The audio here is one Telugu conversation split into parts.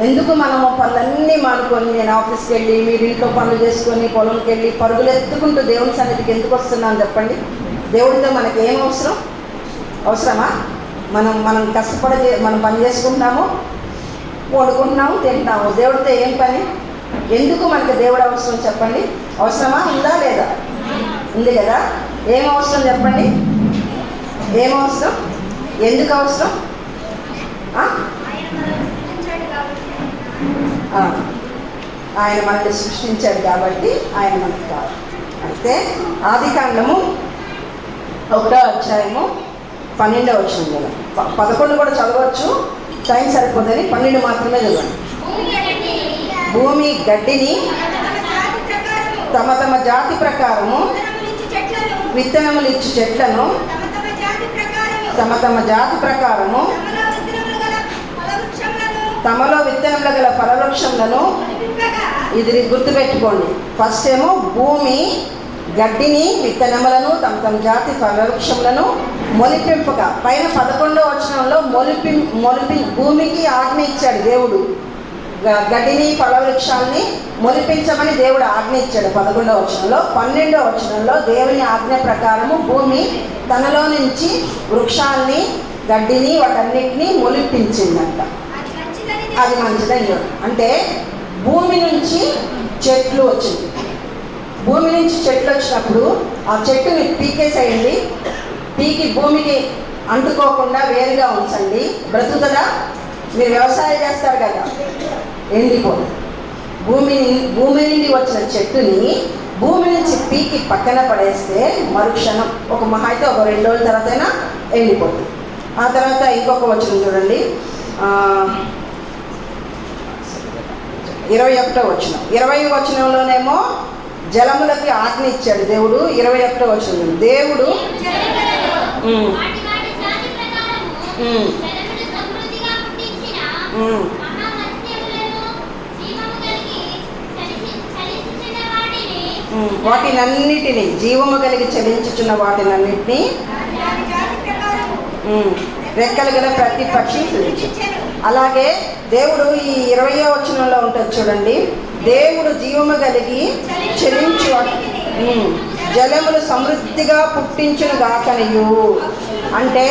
ఎందుకు మనము పనులన్నీ మానుకొని నేను ఆఫీస్కి వెళ్ళి మీరు ఇంట్లో పనులు చేసుకొని పొలంకి వెళ్ళి పరుగులు ఎత్తుకుంటూ దేవుని సన్నిధికి ఎందుకు వస్తున్నాను చెప్పండి? దేవుడితో మనకి ఏం అవసరం? అవసరమా? మనం మనం కష్టపడి మనం పని చేసుకుంటాము వండుకుంటున్నాము తింటాము దేవుడితో ఏం పని? ఎందుకు మనకి దేవుడు అవసరం చెప్పండి? అవసరమా? ఉందా లేదా? ఉంది కదా? ఏం అవసరం చెప్పండి? ఏం అవసరం? ఎందుకు అవసరం? ఆయన మనల్ని సృష్టించాడు కాబట్టి ఆయన మనకు కావాలి అయితే ఆది కాండము ఒకటో అధ్యాయము పన్నెండో వచ్చిన కదా. పదకొండు కూడా చదవచ్చు టైం సరిపోతుంది పన్నెండు మాత్రమే చదవండి. భూమి గడ్డిని తమ తమ జాతి ప్రకారము విత్తనములు ఇచ్చు చెట్లను తమ తమ జాతి ప్రకారము తమలో విత్తనంలో గల పరవృక్షములను ఇది గుర్తుపెట్టుకోండి. ఫస్ట్ ఏమో భూమి గడ్డిని విత్తనములను తమ తమ జాతి ఫలవృక్షములను మొలిపింపక. పైన పదకొండో వచనంలో మొలిపి మొలిపి భూమికి ఆజ్ఞ ఇచ్చాడు దేవుడు. గ- గడ్డిని ఫలవృక్షాలని మొలిపించమని దేవుడు ఆజ్ఞ ఇచ్చాడు పదకొండవ వచనంలో. పన్నెండవ వచనంలో దేవుని ఆజ్ఞ ప్రకారము భూమి తనలో నుంచి వృక్షాల్ని గడ్డిని వాటన్నిటిని మొలిపించిందంట. అది మంచిదని అంటే భూమి నుంచి చెట్లు వచ్చింది. భూమి నుంచి చెట్లు వచ్చినప్పుడు ఆ చెట్టుని పీకేసేయండి. పీకి భూమికి అంటుకోకుండా వేరుగా ఉంచండి. బ్రతుకుతుందా? మీరు వ్యవసాయం చేస్తారు కదా. ఎండిపోదు. భూమిని భూమి నుండి వచ్చిన చెట్టుని భూమి నుంచి పీకి పక్కన పడేస్తే మరుక్షణం. ఒక మహా అయితే ఒక రెండు రోజుల తర్వాతైనా ఎండిపోతుంది. ఆ తర్వాత ఇంకొక వచ్చిన చూడండి. ఇరవై ఒకటో వచనం. ఇరవై వచనంలోనేమో జలములకి ఆజ్ఞ ఇచ్చాడు దేవుడు. ఇరవై ఒకటో వచనం. దేవుడు వాటినన్నిటిని జీవము కలిగి చలించుచున్న వాటినన్నిటిని రెక్కలు గల ప్రతి పక్షి అలాగే దేవుడు ఈ ఇరవయో వచనంలో ఉంటుంది చూడండి. దేవుడు జీవము కలిగి చెలించు జలములు సమృద్ధిగా పుట్టించును గాకనియు అంటే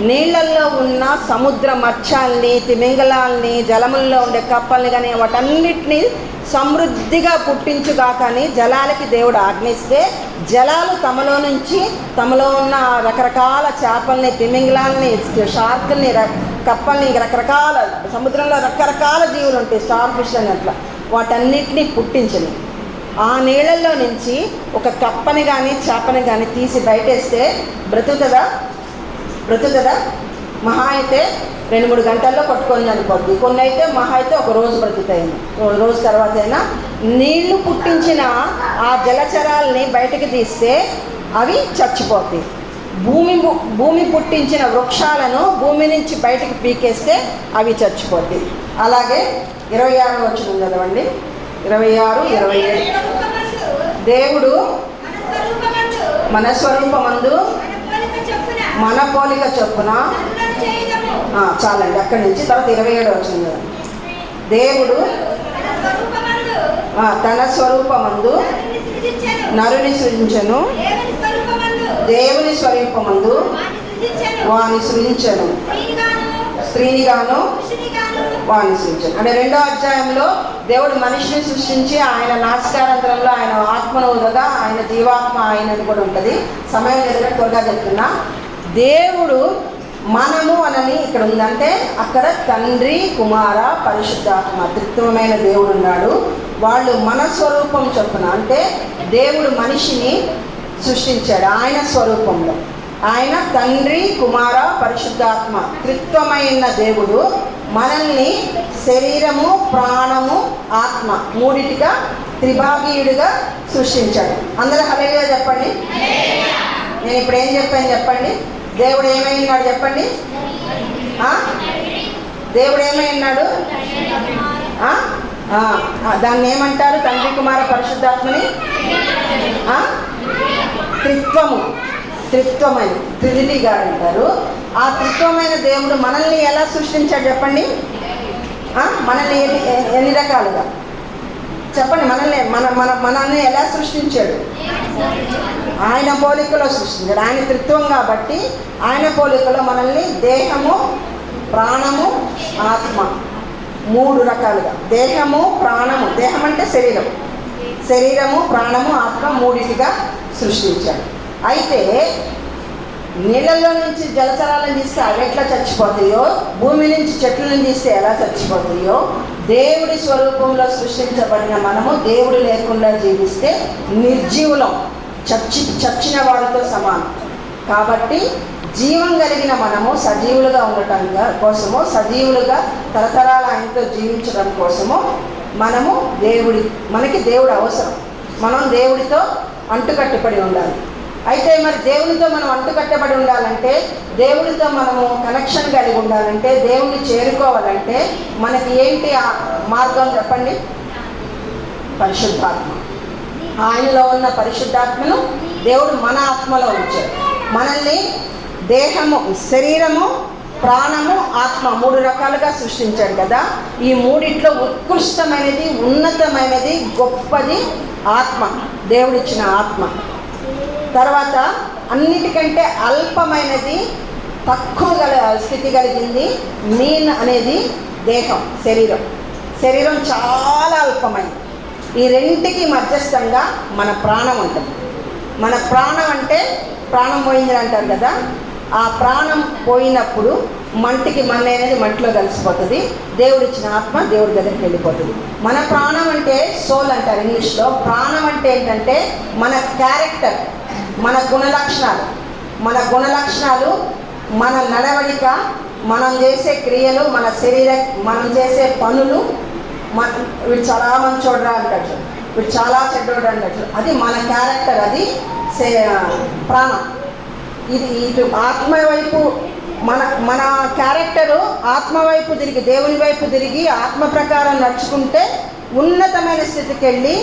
నీళ్ళల్లో ఉన్న సముద్ర మత్స్యాల్ని తిమింగలాల్ని జలముల్లో ఉండే కప్పల్ని కానీ వాటన్నిటిని సమృద్ధిగా పుట్టించుగాకని జలాలకి దేవుడు ఆజ్ఞిస్తే జలాలు తమలో నుంచి తమలో ఉన్న రకరకాల చేపల్ని తిమింగలాల్ని షార్క్ని ర- కప్పల్ని రకరకాల సముద్రంలో రకరకాల జీవులు ఉంటాయి స్టార్ ఫిష్ అని అట్లా. వాటన్నిటిని పుట్టించని. ఆ నీళ్ళల్లో నుంచి ఒక కప్పని కానీ చేపని కానీ తీసి బయటేస్తే బ్రతుకుతుందా? బ్రతుకుతుందా? మహా అయితే రెండు మూడు గంటల్లో కొట్టుకొని చనిపోద్ది కొన్ని అయితే మహా అయితే ఒక రోజు బ్రతుకుతాయేమో ఓ రోజు తర్వాత అయినా నీళ్ళు పుట్టించిన ఆ జలచరాల్ని బయటకు తీస్తే అవి చచ్చిపోతాయి. భూమి భూమి పుట్టించిన వృక్షాలను భూమి నుంచి బయటకు పీకేస్తే అవి చచ్చిపోతాయి. అలాగే ఇరవై ఆరు వచ్చిన చదవండి ఇరవై ఆరు ఇరవై ఏడు. దేవుడు మన స్వరూపమందు మన పోలిక చొప్పున చాలండి. అక్కడి నుంచి తర్వాత ఇరవై ఏడు వచ్చింది దేవుడు తన స్వరూపమందు నరుని సృజించను. దేవుని స్వరూపమందు వాని సృజించను. స్త్రీనిగాను గాను అంటే రెండో అధ్యాయంలో దేవుడు మనిషిని సృష్టించి ఆయన నాశకారంతరంలో ఆయన ఆత్మను ఉదగా ఆయన జీవాత్మ ఆయనది కూడా ఉంటుంది. సమయం ఎదురు త్వరగా చెప్తున్నా. దేవుడు మనము అనని ఇక్కడ ఉందంటే అక్కడ తండ్రి కుమార పరిశుద్ధాత్మ త్రిత్వమైన దేవుడు ఉన్నాడు. వాళ్ళు మన స్వరూపం చొప్పున అంటే దేవుడు మనిషిని సృష్టించాడు ఆయన స్వరూపంలో. ఆయన తండ్రి కుమార పరిశుద్ధాత్మ త్రిత్వమైన దేవుడు మనల్ని శరీరము ప్రాణము ఆత్మ మూడిటిగా త్రిభాగీయుడిగా సృష్టించాడు. అందరూ హలేగా చెప్పండి. నేను ఇప్పుడు ఏం చెప్పాను చెప్పండి? దేవుడు ఏమై ఉన్నాడు చెప్పండి? దేవుడు ఏమై ఉన్నాడు? దాన్ని ఏమంటారు? తండ్రి కుమార పరిశుద్ధాత్మని? త్రిత్వము. త్రిత్వమైన త్రిదిటి గారు అంటారు ఆ త్రిత్వమైన దేవుడు మనల్ని ఎలా సృష్టించాడు చెప్పండి? మనల్ని ఎన్ని ఎన్ని రకాలుగా? చెప్పండి మనల్ని మన మన మనల్ని ఎలా సృష్టించాడు? ఆయన పోలికలో సృష్టించాడు. ఆయన త్రిత్వం కాబట్టి ఆయన పోలికలో మనల్ని దేహము ప్రాణము ఆత్మ మూడు రకాలుగా. దేహము ప్రాణము దేహం అంటే శరీరం. శరీరము ప్రాణము ఆత్మ మూడిటిగా సృష్టించాడు. అయితే నీళ్ళల్లో నుంచి జలచరాలను తీస్తే అవి ఎట్లా చచ్చిపోతాయో? భూమి నుంచి చెట్లను తీస్తే ఎలా చచ్చిపోతాయో? దేవుడి స్వరూపంలో సృష్టించబడిన మనము దేవుడు లేకుండా జీవిస్తే నిర్జీవులం చచ్చి చచ్చిన వారితో సమానం. కాబట్టి జీవం కలిగిన మనము సజీవులుగా ఉండటం కోసము సజీవులుగా తరతరాల ఆయనతో జీవించడం కోసము మనము దేవుడి మనకి దేవుడు అవసరం. మనం దేవుడితో అంటుకట్టుబడి ఉండాలి. అయితే మరి దేవునితో మనం అంటుకట్టబడి ఉండాలంటే దేవునితో మనము కనెక్షన్ కలిగి ఉండాలంటే దేవుణ్ణి చేరుకోవాలంటే మనకి ఏంటి ఆ మార్గం చెప్పండి? పరిశుద్ధాత్మ. ఆయనలో ఉన్న పరిశుద్ధాత్మను దేవుడు మన ఆత్మలో ఉంచాడు. మనల్ని దేహము శరీరము ప్రాణము ఆత్మ మూడు రకాలుగా సృష్టించాడు కదా. ఈ మూడిట్లో ఉత్కృష్టమైనది ఉన్నతమైనది గొప్పది ఆత్మ. దేవుడిచ్చిన ఆత్మ. తర్వాత అన్నిటికంటే అల్పమైనది తక్కువ గల స్థితి కలిగింది మీన్ అనేది దేహం శరీరం. శరీరం చాలా అల్పమైనది ఈ రెంటికి మధ్యస్థంగా మన ప్రాణం ఉంటుంది. మన ప్రాణం అంటే ప్రాణం పోయింది అంటారు కదా ఆ ప్రాణం పోయినప్పుడు మంటికి మన్న అనేది మంటిలో కలిసిపోతుంది. దేవుడిచ్చిన ఆత్మ దేవుడి దగ్గరికి వెళ్ళిపోతుంది. మన ప్రాణం అంటే సోల్ అంటారు ఇంగ్లీష్లో. ప్రాణం అంటే ఏంటంటే మన క్యారెక్టర్. మన గుణలక్షణాలు. మన గుణలక్షణాలు మన నడవడిక మనం చేసే క్రియలు మన శరీర మనం చేసే పనులు మన వీడు చాలా మంచోడ్రా అంటాడు వీడు చాలా చెడ్డోడు అంటాడు అది మన క్యారెక్టర్ అది సే- ప్రాణం. ఇది ఇటు ఆత్మ వైపు మన మన క్యారెక్టరు ఆత్మ వైపు తిరిగి దేవుని వైపు తిరిగి ఆత్మ ప్రకారం నడుచుకుంటే ఉన్నతమైన స్థితికి వెళ్ళి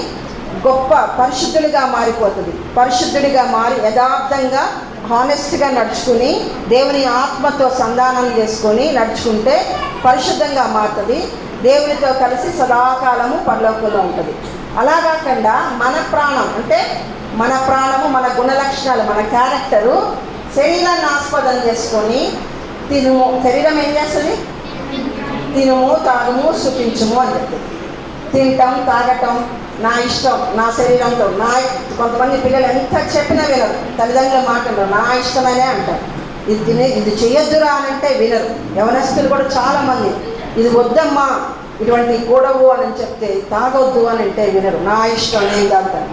గొప్ప పరిశుద్ధుడిగా మారిపోతుంది. పరిశుద్ధుడిగా మారి యథార్థంగా హానెస్ట్గా నడుచుకుని దేవుని ఆత్మతో సంధానం చేసుకొని నడుచుకుంటే పరిశుద్ధంగా మారుతుంది. దేవునితో కలిసి సదాకాలము పరలోకంలో ఉంటుంది. అలా కాకుండా మన ప్రాణం అంటే మన ప్రాణము మన గుణ లక్షణాలు మన క్యారెక్టరు శరీరాన్ని ఆస్పదం చేసుకొని తినుము. శరీరం ఏం చేస్తుంది? తినుము తాగుము సుఖించుము అని చెప్తుంది. తింటాం తాగటం నా ఇష్టం నా శరీరంతో నా కొంతమంది పిల్లలు ఎంత చెప్పినా వినరు. తల్లిదండ్రుల మాటలు నా ఇష్టమనే అంటారు. ఇది తినే ఇది చేయొద్దురా అని అంటే వినరు. యవనస్తులు కూడా చాలామంది ఇది వద్దమ్మా ఇటువంటి కూడవు అని చెప్తే తాగొద్దు అని అంటే వినరు. నా ఇష్టం నేను తాగుతాను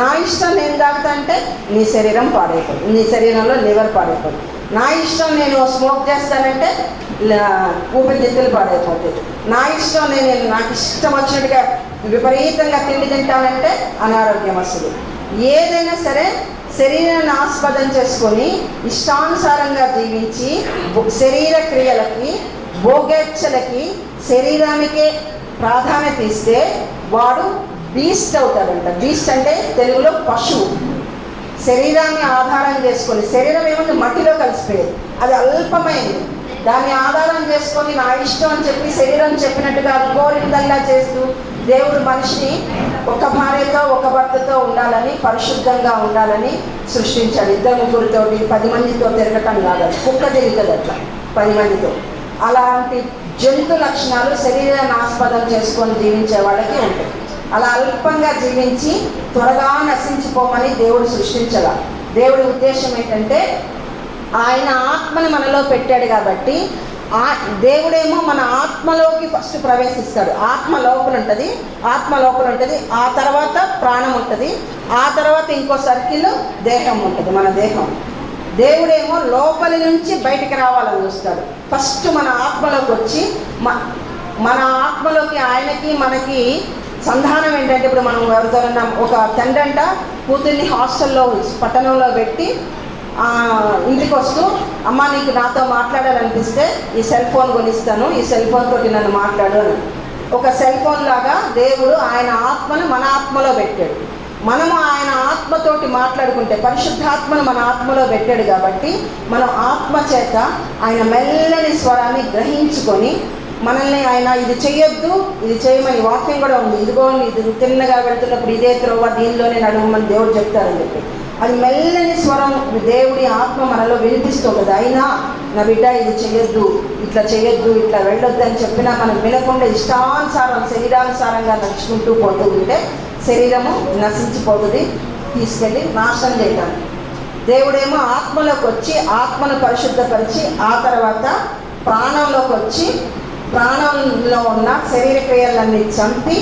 నా ఇష్టం నేను తాగుతా అంటే నీ శరీరం పాడైపోతుంది నీ శరీరంలో లివర్ పాడైపోతుంది నా ఇష్టం నేను స్మోక్ చేస్తానంటే ఊపిరితిత్తులు పాడైపోతాయి. నా ఇష్టం నేను నాకు ఇష్టం వచ్చినట్టుగా విపరీతంగా తిండి తింటామంటే అనారోగ్యం వస్తుంది ఏదైనా సరే శరీరాన్ని ఆస్పదం చేసుకొని ఇష్టానుసారంగా జీవించి శరీర క్రియలకి భోగేచ్ఛలకి శరీరానికే ప్రాధాన్యత ఇస్తే వాడు బీస్ట్ అవుతాడంట. బీస్ట్ అంటే తెలుగులో పశువు. శరీరాన్ని ఆధారం చేసుకొని శరీరం ఏముంది? మట్టిలో కలిసిపోయేది. అది అల్పమైంది. దాన్ని ఆధారం చేసుకొని నా ఇష్టం అని చెప్పి శరీరం చెప్పినట్టుగా కోరిందల్లా చేస్తూ దేవుడు మనిషిని ఒక భార్యతో ఒక భర్తతో ఉండాలని పరిశుద్ధంగా ఉండాలని సృష్టించాడు. ఇద్దరు ముగ్గురితోటి పది మందితో తిరగటం కాదు. కుక్క తిరుగుతుంది అట్లా పది మందితో. అలాంటి జంతు లక్షణాలు శరీరాన్ని ఆస్పదం చేసుకొని జీవించే వాళ్ళకి ఉంటాయి. అలా అల్పంగా జీవించి త్వరగా నశించిపోమని దేవుడు సృష్టించాల. దేవుడి ఉద్దేశం ఏంటంటే ఆయన ఆత్మని మనలో పెట్టాడు కాబట్టి ఆ దేవుడేమో మన ఆత్మలోకి ఫస్ట్ ప్రవేశిస్తాడు. ఆత్మ లోపల ఉంటుంది ఆత్మ లోపల ఉంటుంది ఆ తర్వాత ప్రాణం ఉంటుంది ఆ తర్వాత ఇంకో సర్కిల్ దేహం ఉంటుంది మన దేహం. దేవుడేమో లోపలి నుంచి బయటికి రావాలని చూస్తాడు. ఫస్ట్ మన ఆత్మలోకి వచ్చి మ- మన ఆత్మలోకి ఆయనకి మనకి సంధానం ఏంటంటే ఇప్పుడు మనం ఎవరితోనన్నా ఒక తండ్రి అంట కూతుర్ని హాస్టల్లో పట్టణంలో పెట్టి ఇంటికి వస్తూ అమ్మ నీకు నాతో మాట్లాడాలనిపిస్తే ఈ సెల్ ఫోన్ కొనిస్తాను ఈ సెల్ ఫోన్ తోటి నన్ను మాట్లాడు అని. ఒక సెల్ ఫోన్ లాగా దేవుడు ఆయన ఆత్మను మన ఆత్మలో పెట్టాడు. మనము ఆయన ఆత్మతోటి మాట్లాడుకుంటే పరిశుద్ధాత్మను మన ఆత్మలో పెట్టాడు కాబట్టి మనం ఆత్మ చేత ఆయన మెల్లని స్వరాన్ని గ్రహించుకొని మనల్ని ఆయన ఇది చేయొద్దు ఇది చేయమని వాక్యం కూడా ఉంది. ఇదిగో ఇది తిన్నగా వెళ్తున్నప్పుడు ఇదే త్రోవ దీనిలోనే నడవమని దేవుడు చెప్తారని చెప్పి. అది మెల్లని స్వరం దేవుడి ఆత్మ మనలో వినిపిస్తుంది. అయినా నా బిడ్డ ఇది చేయొద్దు ఇట్లా చేయొద్దు ఇట్లా వెళ్ళొద్దు అని చెప్పినా మనం వినకుండా ఇష్టానుసారం శరీరానుసారంగా నడుచుకుంటూ పోతూ ఉంటే శరీరము నశించిపోతుంది. తీసుకెళ్ళి నాశనం చేయడానికి దేవుడేమో ఆత్మలోకి వచ్చి ఆత్మను పరిశుద్ధపరిచి ఆ తర్వాత ప్రాణంలోకి వచ్చి ప్రాణంలో ఉన్న శరీర క్రియలన్నీ చంపి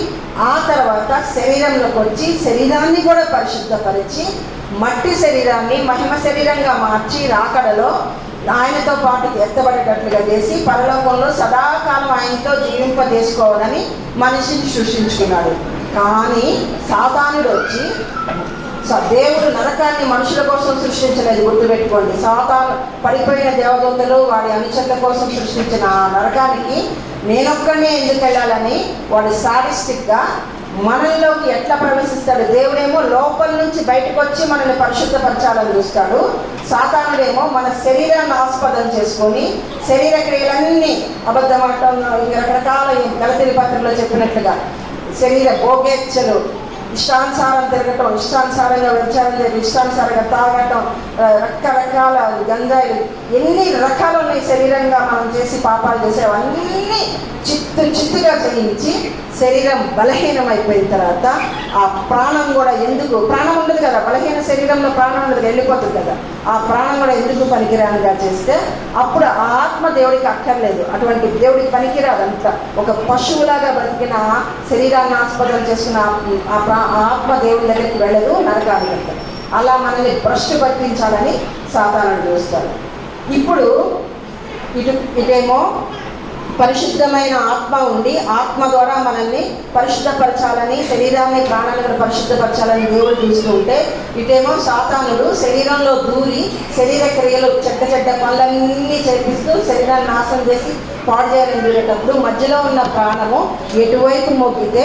ఆ తర్వాత శరీరంలోకి వచ్చి శరీరాన్ని కూడా పరిశుద్ధపరిచి మట్టి శరీరాన్ని మహిమ శరీరంగా మార్చి రాకడలో ఆయనతో పాటు ఎత్తబడేటట్లుగా చేసి పరలోకంలో సదాకాలం ఆయనతో జీవింపజేసుకోవాలని మనిషిని సృష్టించుకున్నాడు. కానీ సాతానుడు వచ్చి స- దేవుడు నరకాన్ని మనుషుల కోసం సృష్టించలేదు గుర్తుపెట్టుకోండి. సాతాను పడిపోయిన దేవదూతలు వాడి అనుచరుల కోసం సృష్టించిన నరకానికి నేనొక్కడే ఎందుకు వెళ్ళాలని వాడు సాడిస్టిక్గా మనల్లోకి ఎట్లా ప్రవేశిస్తాడు? దేవుడేమో లోపల నుంచి బయటకు వచ్చి మనల్ని పరిశుద్ధపరచాలని చూస్తాడు. సాతానుడేమో మన శరీరాన్ని ఆస్పదం చేసుకొని శరీర క్రియలన్నీ అబద్ధమాటం రకరకాల గలతిరి పత్రంలో చెప్పినట్లుగా శరీర భోగేచ్చలు ఇష్టానుసారం తిరగటం ఇష్టానుసారంగా వ్యభిచారం చేయడం ఇష్టానుసారంగా తాగటం రకరకాల గంజాయిలు ఎన్ని రకాలు ఉన్నాయి శరీరంగా మనం చేసి పాపాలు చేసేవన్నీ చిత్తు చిత్తుగా చేయించి శరీరం బలహీనమైపోయిన తర్వాత ఆ ప్రాణం కూడా ఎందుకు? ప్రాణం ఉండదు కదా బలహీన శరీరంలో ప్రాణం ఉండదు వెళ్ళిపోతుంది కదా. ఆ ప్రాణం కూడా ఎందుకు పనికిరానిగా చేస్తే అప్పుడు ఆ ఆత్మ దేవుడికి అక్కర్లేదు. అటువంటి దేవుడికి పనికిరాదంతా ఒక పశువులాగా బ్రతికిన శరీరాన్ని ఆస్పదం చేసుకున్న ఆ- ప్రా- ఆ ఆత్మ దేవుడి దగ్గరికి వెళ్ళదు నరకాలి అలా మనల్ని భ్రష్టు పట్టించాలని సాధారణ చూస్తారు ఇప్పుడు ఇటు ఇటేమో పరిశుద్ధమైన ఆత్మ ఉండి ఆత్మ ద్వారా మనల్ని పరిశుద్ధపరచాలని శరీరాన్ని ప్రాణాలను పరిశుద్ధపరచాలని దేవుడు తీసుకుంటే ఇటేమో సాతానుడు శరీరంలో దూరి శరీర క్రియలు చెడ్డ చెడ్డ పనులన్నీ చేపిస్తూ శరీరాన్ని నాశనం చేసి పాడు చేయాలని చూడేటప్పుడు మధ్యలో ఉన్న ప్రాణము ఎటువైపు మొక్కితే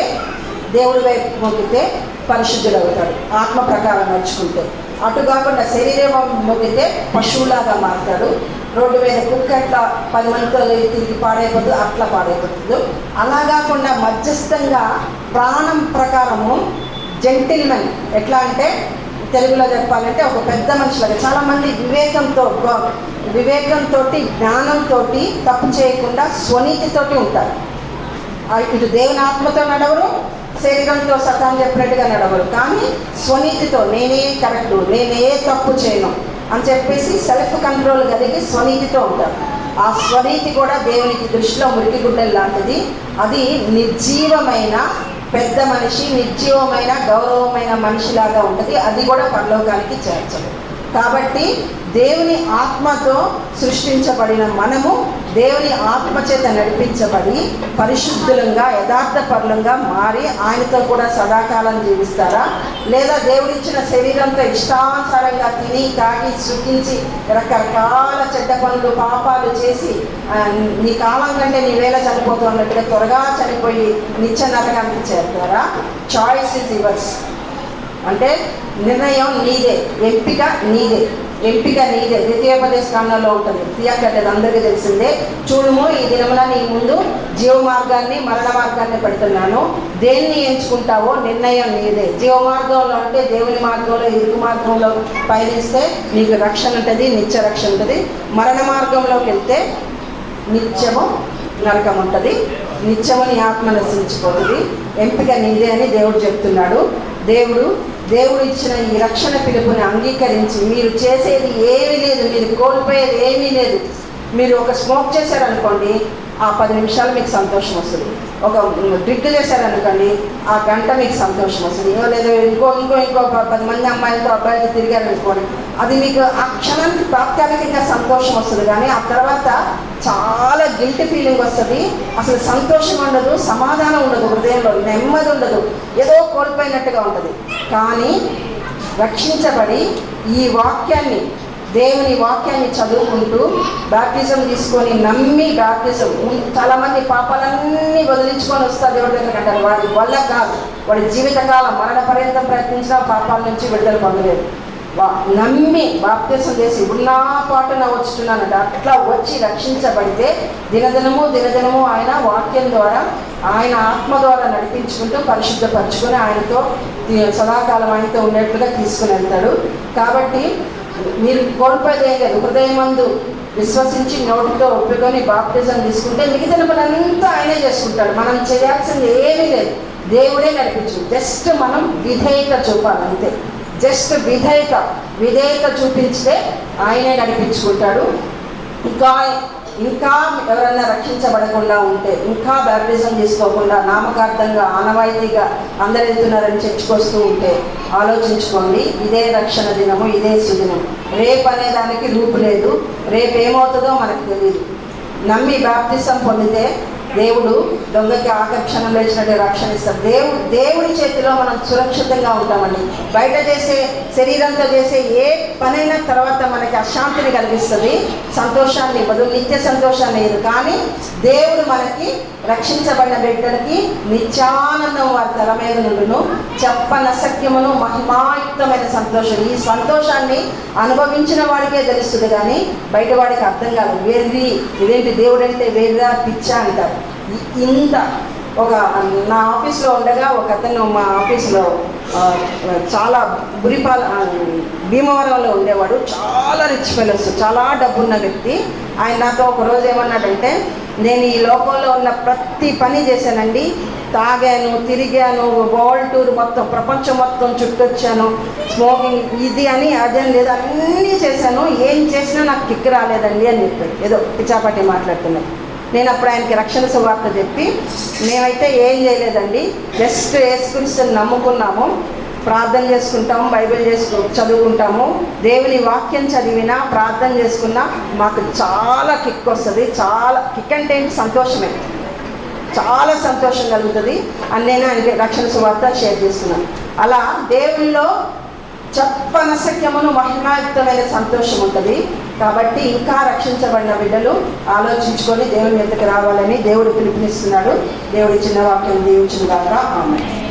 దేవుడి వైపు మొక్కితే పరిశుద్ధుడు అవుతాడు ఆత్మ ప్రకారం నడుచుకుంటే. అటు కాకుండా శరీరం మొక్కితే పశువులాగా మారుతాడు. రోడ్డు మీద కుక్క ఎట్లా పది మందితో తిరిగి పాడైపోతుంది అట్లా పాడైపోతుంది. అలా కాకుండా మధ్యస్థంగా ప్రాణం ప్రకారము జెంటిల్మెన్ ఎట్లా అంటే తెలుగులో చెప్పాలంటే ఒక పెద్ద మనుషులుగా చాలామంది వివేకంతో వివేకంతో జ్ఞానంతో తప్పు చేయకుండా స్వనీతితోటి ఉంటారు. ఇటు దేవుని ఆత్మతో నడవరు శరీరంతో సతాన్ని చెప్పినట్టుగా నడవరు. కానీ స్వనీతితో నేనే కరెక్టు నేనే తప్పు చేయను. అని చెప్పేసి సెల్ఫ్ కంట్రోల్ కలిగి స్వనీతితో ఉంటారు ఆ స్వనీతి కూడా దేవునికి దృష్టిలో మురికి గుడ్డలు లాంటిది. అది నిర్జీవమైన పెద్ద మనిషి నిర్జీవమైన గౌరవమైన మనిషిలాగా ఉంటుంది. అది కూడా పరలోకానికి చేర్చదు. కాబట్టి దేవుని ఆత్మతో సృష్టించబడిన మనము దేవుని ఆత్మ చేత నడిపించబడి పరిశుద్ధులంగా యథార్థ పరులంగా మారి ఆయనతో కూడా సదాకాలం జీవిస్తారా? లేదా దేవుడిచ్చిన శరీరంతో ఇష్టానుసారంగా తిని తాగి సుఖించి రకరకాల చెడ్డ పనులు పాపాలు చేసి నీ కాలం కంటే నీ వేళ త్వరగా చనిపోయి నిత్య నరకానికి చేరుతారా? చాయిస్ ఇస్ ఇవర్స్ అంటే నిర్ణయం నీదే ఎంపిక నీదే ఎంపిక నీదే. ద్వితీయోపదేశ స్థానంలో ఉంటుంది. తీయక్కర్లేదు అందరికీ తెలిసిందే. చూడుము ఈ దినమున నీ ముందు జీవ మార్గాన్ని మరణ మార్గాన్ని పెడుతున్నాను. దేన్ని ఎంచుకుంటావో నిర్ణయం నీదే. జీవ మార్గంలో అంటే దేవుని మార్గంలో ఇరుకు మార్గంలో పయనిస్తే నీకు రక్షణ ఉంటుంది నిత్య రక్షణ ఉంటుంది. మరణ మార్గంలోకి వెళ్తే నిత్యము నరకం ఉంటుంది. నిత్యము నీ ఆత్మ నశించిపోతుంది. ఎంపిక నీదే అని దేవుడు చెప్తున్నాడు. దేవుడు దేవుడు ఇచ్చిన ఈ రక్షణ పిలుపుని అంగీకరించి మీరు చేసేది ఏమీ లేదు మీరు కోల్పోయేది ఏమీ లేదు. మీరు ఒక స్మోక్ చేశారనుకోండి ఆ పది నిమిషాలు మీకు సంతోషం వస్తుంది. ఒక డ్రిగ్ చేశారనుకోండి ఆ గంట మీకు సంతోషం వస్తుంది. ఇంకో ఇంకో ఇంకో ఇంకో పది మంది అమ్మాయిలతో అబ్బాయిలతో తిరిగారనుకోండి అది మీకు ఆ క్షణానికి తాత్కాలికంగా సంతోషం వస్తుంది. కానీ ఆ తర్వాత చాలా గిల్ట్ ఫీలింగ్ వస్తుంది. అసలు సంతోషం ఉండదు సమాధానం ఉండదు హృదయంలో నెమ్మది ఉండదు. ఏదో కోల్పోయినట్టుగా ఉంటుంది. కానీ రక్షించబడి ఈ వాక్యాన్ని దేవుని వాక్యాన్ని చదువుకుంటూ బ్యాప్టిజం తీసుకొని నమ్మి బాప్టిజం చాలామంది పాపాలన్నీ వదిలించుకొని వస్తారు దేవుడి దగ్గర అంటారు. వాడి వల్ల కాదు. వాడి జీవితకాలం మరణ పర్యంతం ప్రయత్నించిన పాపాల నుంచి విడుదల పొందలేదు. వా- నమ్మి బాప్తీసం చేసి ఉన్నా పాటున వచ్చుతున్నానంట అట్లా వచ్చి రక్షించబడితే దినదినము దినదినము ఆయన వాక్యం ద్వారా ఆయన ఆత్మ ద్వారా నడిపించుకుంటూ పరిశుద్ధపరచుకొని ఆయనతో సదాకాలం ఆయనతో ఉండేట్లుగా తీసుకుని వెళ్తాడు. కాబట్టి మీరు కోల్పోయేది హృదయమందు విశ్వసించి నోటితో ఒప్పుకొని బాప్టిజం తీసుకుంటే మిగతా పనంతా ఆయనే చేసుకుంటాడు. మనం చేయాల్సింది ఏమీ లేదు. దేవుడే నడిపించు. జస్ట్ మనం విధేయత చూపాలి అంతే. జస్ట్ విధేయత విధేయత చూపించితే ఆయనే నడిపించుకుంటాడు. ఇంకా ఇంకా ఎవరైనా రక్షించబడకుండా ఉంటే ఇంకా బ్యాప్టిజం తీసుకోకుండా నామకార్థంగా ఆనవాయితీగా అందరు వెళ్తున్నారని చర్చకొస్తూ ఉంటే ఆలోచించుకోండి. ఇదే రక్షణ దినము ఇదే సుదినం. రేపు అనే దానికి రూపు లేదు. రేపు ఏమవుతుందో మనకు తెలియదు నమ్మి బాప్తిసం పొందితే దేవుడు దొంగకి ఆకర్షణ లేచినట్టు రక్షణ ఇస్తాడు దేవుడు దేవుడి చేతిలో మనం సురక్షితంగా ఉంటామండి. బయట చేసే శరీరంతో చేసే ఏ పనైనా తర్వాత మనకి అశాంతిని కలిగిస్తుంది. సంతోషాన్ని ఇవ్వదు నిత్య సంతోషాన్ని ఇవ్వదు కానీ దేవుడు మనకి రక్షించబడిన బిడ్డలకి నిత్యానందం వారి తల మీద నుండును. చెప్పనసక్యమును మహిమాయుక్తమైన సంతోషం. ఈ సంతోషాన్ని అనుభవించిన వాడికే తెలుస్తుంది కానీ బయట వాడికి అర్థం కాదు. వెర్రి ఇదేంటి దేవుడు అంటే వెర్రా పిచ్చా అంటారు. ఇంత ఒక నా ఆఫీస్లో ఉండగా ఒక అతను మా ఆఫీస్లో చాలా బురిపాల భీమవరంలో ఉండేవాడు. చాలా రిచ్ ఫెలోస్ చాలా డబ్బున్న వ్యక్తి. ఆయన నాతో ఒక రోజు ఏమన్నాడంటే నేను ఈ లోకంలో ఉన్న ప్రతి పని చేశానండి. తాగాను తిరిగాను వరల్డ్ టూర్ మొత్తం ప్రపంచం మొత్తం చుట్టొచ్చాను. స్మోకింగ్ ఇది అని అదని లేదు అన్నీ చేశాను. ఏం చేసినా నాకు కిక్ రాలేదండి అని చెప్పాడు ఏదో పిచ్చాపాటి మాట్లాడుతున్నాడు నేను అప్పుడు ఆయనకి రక్షణ సువార్త చెప్పి మేమైతే ఏం చేయలేదండి. జస్ట్ వేసుకుని నమ్ముకున్నాము. ప్రార్థన చేసుకుంటాము బైబిల్ చేసుకు చదువుకుంటాము. దేవుని వాక్యం చదివినా ప్రార్థన చేసుకున్నా మాకు చాలా కిక్ వస్తుంది. చాలా కిక్ అంటే ఏంటి సంతోషమే. చాలా సంతోషం కలుగుతుంది. అని నేను ఆయనకి రక్షణ సువార్త షేర్ చేస్తున్నాను. అలా దేవునిలో చెప్పనసక్యమును మహిమాయుక్తమైన సంతోషం ఉంటుంది. కాబట్టి ఇంకా రక్షించబడిన బిడ్డలు ఆలోచించుకొని దేవుని ఎద్దకు రావాలని దేవుడు పిలుపునిస్తున్నాడు. దేవుడి చిన్న వాక్యం దీవించిన దాకా ఆమె